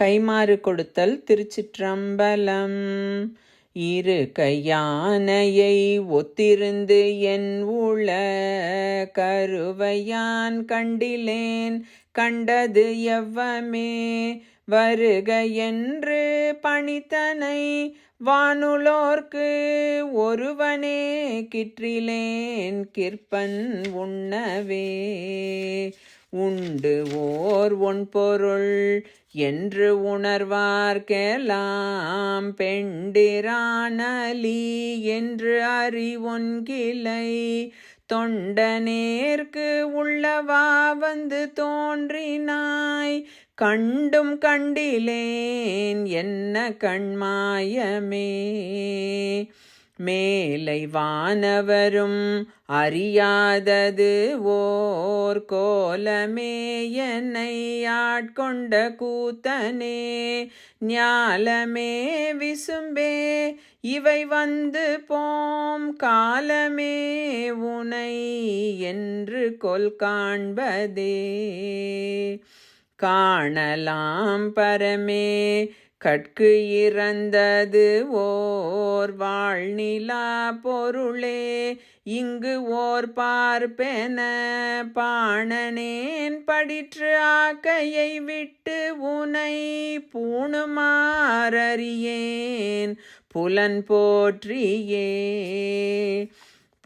கைமாறு கொடுத்தல் திருச்சிற்றம்பலம். இரு கையானையை ஒத்திருந்து என் உள கருவையான் கண்டிலேன் கண்டது எவ்வமே வருக என்று பணித்தனை வானுலோர்க்கு ஒருவனே கிற்றிலேன் கிற்பன் உண்ணவே உண்டு ஓர் ஒன்பொருள் என்று உணர்வார்க்கெல்லாம். பெண்டிரானலி என்று அறிவொன்கிலை தொண்டனேற்கு உள்ளவா வந்து தோன்றினாய். கண்டும் கண்டிலேன் என்ன கண்மாயமே. மேலை வானவரும் அறியாதது ஓர் கோலமே என்னை ஆட்கொண்ட கூத்தனே. ஞாலமே விசும்பே இவை வந்து போம் காலமே உனை என்று கொல் காண்பதே. காணலாம் பரமே கட்கு இறந்தது ஓர் வாழ்நிலா பொருளே இங்கு ஓர் பார்ப்பென பாணனேன் படிற்று ஆக்கையை விட்டு உனை பூணுமாறறியேன் புலன் போற்றியே.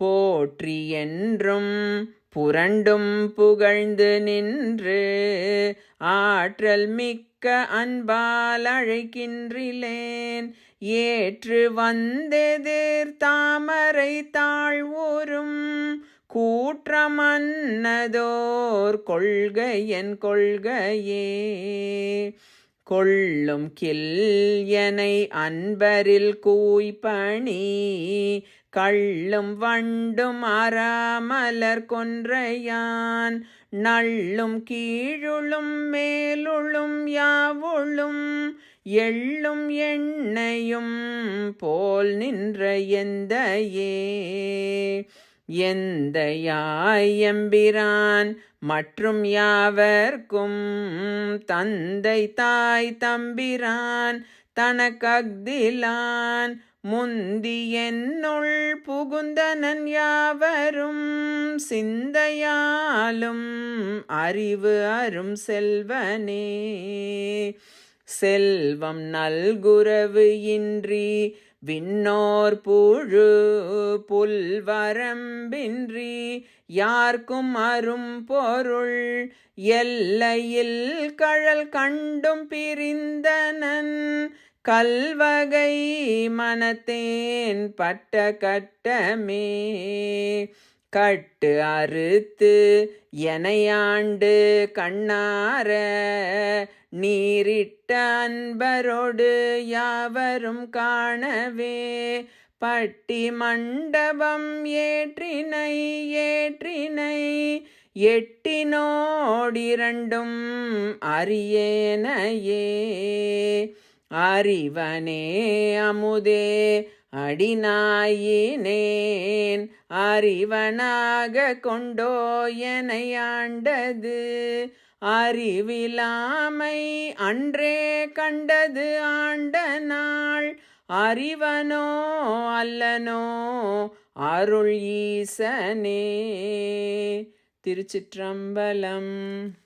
போற்றி என்றும் புரண்டும் புகழ்ந்து நின்று ஆற்றல் மிக்க அன்பால் அழைக்கின்றிலேன். ஏற்று வந்தெதிர் தாமரை தாழ்வோரும் கூற்றமன்னதோர் கொள்கையன் கொள்கையே. கொள்ளும் கில்யனை அன்பரில் கூய்பணி கள்ளும் வண்டும் அறாமலர் கொன்றையான் நள்ளும் கீழுளும் மேலுளும் யாவுளும் எள்ளும் எண்ணையும் போல் நின்ற எந்தையே. எந்த யாயம்பிரான் மற்றும் யாவர்க்கும் தந்தை தாய் தம்பிரான் தனக்கக்திலான் முந்தி என்னுள் புகுந்தனன் யாவரும் சிந்தையாலும் அறிவு அரும் செல்வனே. செல்வம் நல்குறவு இன்றி விண்ணோர் புழு புல்வரம்பின்றி யார்க்கும் அரும் பொருள் எல்லையில் கழல் கண்டும் பிரிந்தனன் கல்வகை மனத்தேன் பட்ட கட்டமே. கட்டு அறுத்து எனையாண்டு கண்ணார நீரிட்ட அன்பரோடு யாவரும் காணவே பட்டி மண்டபம் ஏற்றினை ஏற்றினை எட்டினோடிரண்டும் அரியேனையே அறிவனே அமுதே அடிநாயினேன் அறிவனாக கொண்டோ எனையாண்டது அறிவிலாமை அன்றே கண்டது ஆண்ட நாள். அறிவனோ அல்லனோ அருள் ஈசனே. திருச்சிற்றம்பலம்